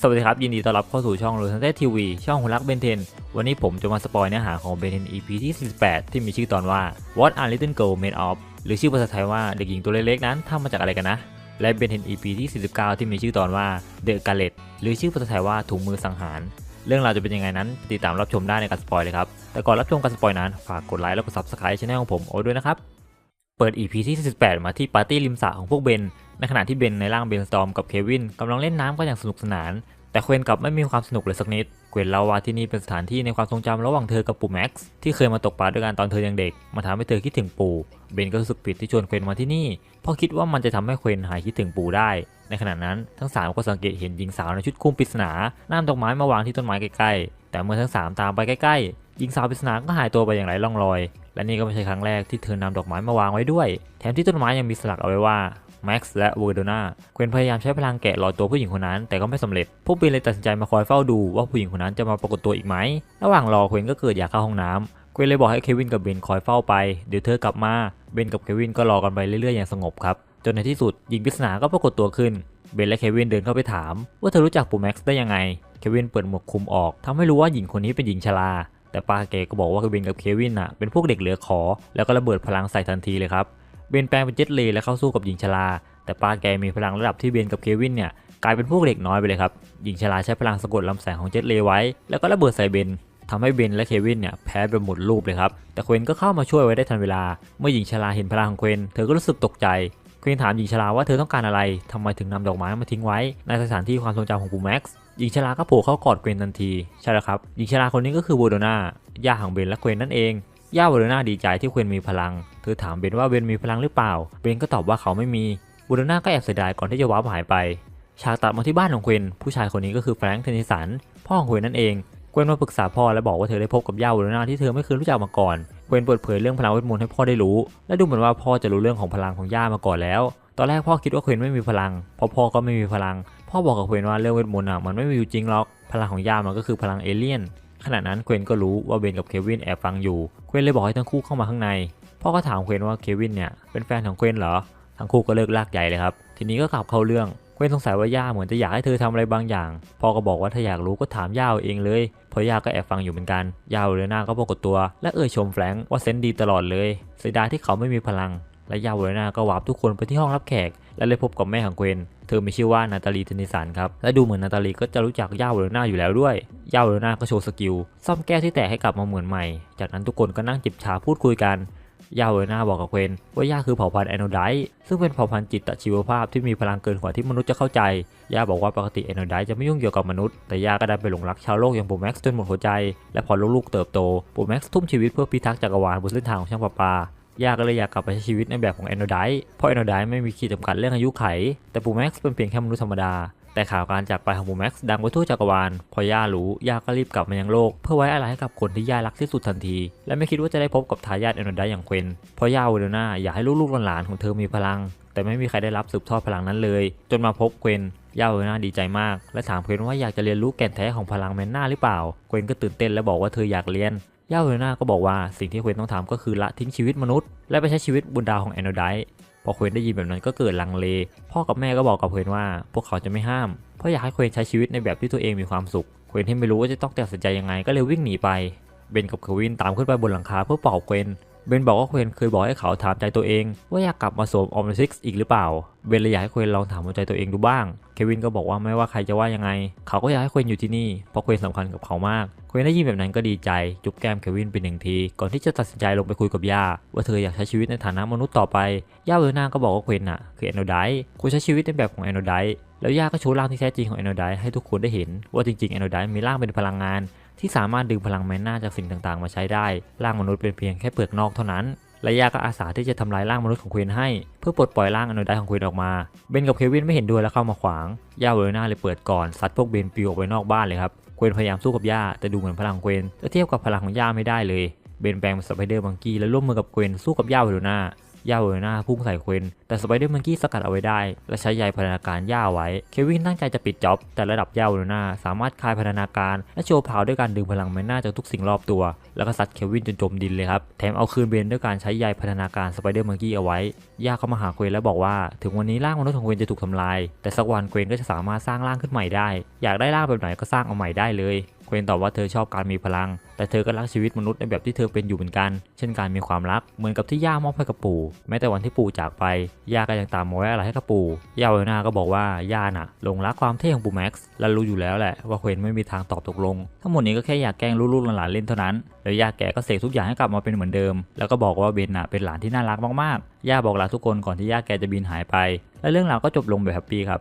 สวัสดีครับ ยินดีต้อนรับเข้าสู่ช่องโรซันเต้ทีวีช่องหุ่นรักเบนเทน วันนี้ผมจะมาสปอยเนื้อหาของเบนเทน EP ที่ 48 ที่มีชื่อตอนว่า What a Little Girl Made of หรือชื่อภาษาไทยว่าเด็กหญิงตัวเล็กๆนั้นทำมาจากอะไรกันนะ และเบนเทน EP ที่ 49 ที่มีชื่อตอนว่า The g a l e t หรือชื่อภาษาไทยว่าถุงมือสังหาร เรื่องราวจะเป็นยังไงนั้นติดตามรับชมได้ในการสปอยเลยครับแต่ก่อนรับชมการสปอยนั้นฝากกดไลค์แล้วกด Subscribe ช่องของผมโอ้ด้วยนะครับ เปิด EP ที่48มาที่ปาร์ตี้ริมสระของพวกเบน ในขณะที่เบนในร่างเบนสตอมกับเควินกำลังเล่นน้ำกันอย่างสนุกสนาน แต่เควินกลับไม่มีความสนุกเลยสักนิดเกวนเล่าว่าที่นี่เป็นสถานที่ในความทรงจำระหว่างเธอกับปู่แม็กซ์ที่เคยมาตกปลาด้วยกันตอนเธอยังเด็ก มาทำให้เธอคิดถึงปู่ เบนก็รู้สึกผิดที่ชวนเควินมาที่นี่ เพราะคิดว่ามันจะทำให้เควินหายคิดถึงปู่ได้ ในขณะนั้นทั้งสามก็สังเกตเห็นหญิงสาวในชุดคลุมปริศนาน้ำดอกไม้มาวางที่ต้นไม้ใกล้ๆ แต่เมื่อทั้งสามตามไปใกล้ๆหญิงสาวปริศนาก็หายตัวไปอย่างไร้ร่องรอย และนี่ก็ไม่ใช่ครั้งแรกที่เธอนำดอกไม้มาวางไว้ด้วย แถมที่ต้นไม้ยังมีสลักเอาไว้ว่าแม็กซ์และเวอร์โดนาเควนพยายามใช้พลังแกะรอยตัวผู้หญิงคนนั้น แต่ก็ไม่สำเร็จ พวกบีนเลยตัดสินใจมาคอยเฝ้าดูว่าผู้หญิงคนนั้นจะมาปรากฏตัวอีกไหม ระหว่างรอเควนก็เกิดอยากเข้าห้องน้ำเควนเลยบอกให้เควินกับเบนคอยเฝ้าไป เดี๋ยวเธอกลับมา เบนกับเควินก็รอกันไปเรื่อยๆอย่างสงบครับ จนในที่สุดหญิงปริศนาก็ปรากฏตัวขึ้น เบนและเควินเดินเข้าไปถาม ว่าเธอรู้จักปู่แม็กซ์ได้ยังไง เควินเปิดหมวกคลุมออกทำให้รู้ว่าหญิงคนนี้เป็นหญิงชรา แต่ป้าแกก็บอกว่าเบนกับเควินน่ะเป็นพวกเด็กเหลือขอ แล้วก็ระเบิดพลังใส่ทันทีเลยครับเบนแปลงเป็นเจ็ตเลยและเข้าสู้กับหญิงชรา แต่ป้าแกมีพลังระดับที่เบนกับเควินเนี่ยกลายเป็นพวกเด็กน้อยไปเลยครับหญิงชราใช้พลังสะกดลำแสงของเจ็ตเลไว้ แล้วก็ระเบิดใส่เบนทำให้เบนและเควินเนี่ยแพ้ไปหมดรูปเลยครับ แต่เควินก็เข้ามาช่วยไว้ได้ทันเวลา เมื่อหญิงชราเห็นพลังของเควินเธอก็รู้สึกตกใจ เควินถามหญิงชราว่าเธอต้องการอะไร ทำไมถึงนำดอกไม้มาทิ้งไว้ ในสถานที่ความทรงจำของปู่แม็กซ์หญิงชราก็โผล่เข้ากอดเกวนทันที ใช่แล้วครับ หญิงชราคนนี้ก็คือโบโดนาย่าของเบนและเกวนนั่นเอง ย่าโบโดนาดีใจที่เกวนมีพลัง เธอถามเบนว่าเบนมีพลังหรือเปล่า เบนก็ตอบว่าเขาไม่มีโบโดนาก็แอบเสียดายก่อนที่จะว้าร์ปหายไป ฉากตัดมาที่บ้านของเกวนผู้ชายคนนี้ก็คือแฟรงค์เทนนิสัน พ่อของเกวนนั่นเอง เกวนมาปรึกษาพ่อและบอกว่าเธอได้พบกับย่าโบโดนาที่เธอไม่เคยรู้จักมาก่อน เกวนเปิดเผยเรื่องพลังเวทมนต์ให้พ่อได้รู้ และดูเหมือนว่าพ่อจะรู้เรื่องของพลังของย่ามาก่อนแล้ว ตอนแรกพ่อคิดว่าเกวนไม่มีพลังเพราะพ่อก็ไม่มีพลัง พ่อบอกกับเกวนว่าเรื่องเวทมนต์อะมันไม่มีอยู่จริงหรอก พลังของย่ามันก็คือพลังเอเลี่ยน ขณะนั้นเกวนก็รู้ว่าเบนกับเควินแอบฟังอยู่เกวนเลยบอกให้ทั้งคู่เข้ามาข้างใน พ่อก็ถามเกวนว่าเควินเนี่ยเป็นแฟนของเกวนเหรอ ทั้งคู่ก็เลิกลากใหญ่เลยครับ ทีนี้ก็กลับเข้าเรื่องเกวนสงสัยว่าย่าเหมือนจะอยากให้เธอทำอะไรบางอย่าง พ่อก็บอกว่าถ้าอยากรู้ก็ถามย่าเอาเองเลย เพราะย่าก็แอบฟังอยู่เหมือนกัน ย่าเรน่าก็ปรากฏตัว และเอ่ยชมแฟรงค์ว่าเซนดีตลอดเลยเสียดายที่เขาไม่มีพลัง และย่าเรน่าก็วาร์ปทุกคนไปที่ห้องรับแขก และเลยพบกับแม่ของเกวนเธอมีชื่อว่านาตาลีเทนิสันครับ และดูเหมือนนาตาลีก็จะรู้จักย่าเรน่าอยู่แล้วด้วยย่าเรน่าก็โชว์สกิลซ่อมแก้วที่แตกให้กลับมาเหมือนใหม่ จากนั้นทุกคนก็นั่งจิบชาพูดคุยกันย่าเวอร์นาบอกกับเควนว่าย่าคือเผ่าพันธุ์แอนโนไดซึ่งเป็นเผ่าพันธุ์จิตตชีวภาพที่มีพลังเกินกว่าที่มนุษย์จะเข้าใจ ย่าบอกว่าปกติแอนโนไดจะไม่ยุ่งเกี่ยวกับมนุษย์ แต่ย่าก็ได้ไปหลงรักชาวโลกอย่างปูแม็กซ์จนหมดหัวใจ และพอลูกๆเติบโตปูแม็กซ์ทุ่มชีวิตเพื่อพิทักษ์จักรวาลบนเส้นทางของช่างประปา ย่าก็เลยอยากกลับไปใช้ชีวิตในแบบของแอนโนไดเพราะแอนโนไดไม่มีขีดจำกัดเรื่องอายุไข แต่ปูแม็กซ์เป็นเพียงแค่มนุษย์ธรรมดา แต่ข่าวการจากไปของปูแม็กซ์ดังไปทั่วจักรวาล พอย่ารู้ ย่าก็รีบกลับมายังโลก เพื่อไว้อะไรให้กับคนที่ย่ารักที่สุดทันที และไม่คิดว่าจะได้พบกับทายาทแอนโนไดอย่างเควนเพราะย่าเวโรนาอยากให้ลูกๆหลานๆของเธอมีพลัง แต่ไม่มีใครได้รับสืบทอดพลังนั้นเลย จนมาพบเควนย่าเวโรนาดีใจมาก และถามเควนว่าอยากจะเรียนรู้แก่นแท้ของพลังแมนน่าหรือเปล่า เควนก็ตื่นเต้นและบอกว่าเธออยากเรียน ย่าเวโรนาก็บอกว่าสิ่งที่เควนต้องทำก็คือละทิ้งชีวิตมนุษย์ และไปใช้ชีวิตบนดาวของแอนโนไดพอเควนได้ยินแบบนั้นก็เกิดลังเล พ่อกับแม่ก็บอกกับเควนว่า พวกเขาจะไม่ห้าม เพราะอยากให้เควนใช้ชีวิตในแบบที่ตัวเองมีความสุข เควนที่ไม่รู้ว่าจะต้องตัดสินใจยังไงก็เลยวิ่งหนีไป เบนกับเควินตามขึ้นไปบนหลังคาเพื่อปลอบเควนเบนบอกว่าเควนเคยบอกให้เขาถามใจตัวเอง ว่าอยากกลับมาสวมออมซิกอีกหรือเปล่า เบนเลยอยากให้เควนลองถามใจตัวเองดูบ้าง เควินก็บอกว่าไม่ว่าใครจะว่ายังไง เขาก็อยากให้เควนอยู่ที่นี่ เพราะเควนสำคัญกับเขามาก เควนได้ยินแบบนั้นก็ดีใจ จุ๊บแก้มเควินเป็นหนึ่งที ก่อนที่จะตัดสินใจลงไปคุยกับย่า ว่าเธออยากใช้ชีวิตในฐานะมนุษย์ต่อไป ย่าเวอร์นาก็บอกว่าเควนน่ะคือแอนโนไดคุณใช้ชีวิตในแบบของแอนโนไดแล้วย่าก็โชว์ร่างที่แท้จริงของแอนโนไดให้ทุกคนได้เห็น ว่าจริงๆแอนโนไดมีร่างเป็นพลังงาน ที่สามารถดึงพลังแมนนาจากสิ่งต่างๆ มาใช้ได้ ร่างมนุษย์เป็นเพียงแค่เปลือกนอกเท่านั้นและย่าก็อาสาที่จะทำลายร่างมนุษย์ของเควนให้ เพื่อปลดปล่อยร่างอโนไดของเควนออกมา เบนกับเควินไม่เห็นด้วยและเข้ามาขวาง ย่าเวอร์นาเลยเปิดก่อนซัดพวกเบนปิวออกไปนอกบ้านเลยครับ ควนพยายามสู้กับย่าแต่ดูเหมือนพลังเควนจะเทียบกับพลังของย่าไม่ได้เลย เบนแปลงเป็นสไปเดอร์บังกี้และร่วมมือกับเควนสู้กับย่าเวอร์นา ย่าเวอร์นาพุ่งใส่เควินแต่สไปเดอร์มังกี้สกัดเอาไว้ได้ และใช้ใยพันธนาการย่าไว้ เควินตั้งใจจะปิดจ็อบ แต่ระดับย่าเวอร์นาสามารถคลายพันธนาการและโชว์พาวด้วยการดึงพลังแมนนาจากทุกสิ่งรอบตัว แล้วก็ซัดเควินจนจมดินเลยครับ แถมเอาคืนเบนด้วยการใช้ใยพันธนาการสไปเดอร์มังกี้เอาไว้ ย่าเข้ามาหาเควินแล้วบอกว่า ถึงวันนี้ร่างมนุษย์ของเควินจะถูกทำลาย แต่สักวันเควินก็จะสามารถสร้างร่างขึ้นใหม่ได้ อยากได้ร่างแบบไหนก็สร้างเอาใหม่ได้เลย เควินตอบว่าเธอชอบการมีพลัง แต่เธอก็รักชีวิตมนุษย์ในแบบที่เธอเป็นอยู่เหมือนกัน เช่นการมีความรัก เหมือนกับที่ย่ามอบให้กับปู่ แม้แต่วันที่ปู่จากไป ย่าก็ยังตามมาไว้อะไรให้กับปู่ย่าเวลนาก็บอกว่าย่าน่ะหลงรักความเท่ของปู่แม็กซ์และรู้อยู่แล้วแหละว่าเควนไม่มีทางตอบตกลง ทั้งหมดนี้ก็แค่อยากแกล้งลูกๆหลานๆเล่นเท่านั้น แล้วย่าแกก็เสกทุกอย่างให้กลับมาเป็นเหมือนเดิม แล้วก็บอกว่าเบนน่ะเป็นหลานที่น่ารักมากๆย่าบอกลาทุกคนก่อนที่ย่าแกจะบินหายไป และเรื่องราวก็จบลงแบบแฮปปี้ครับ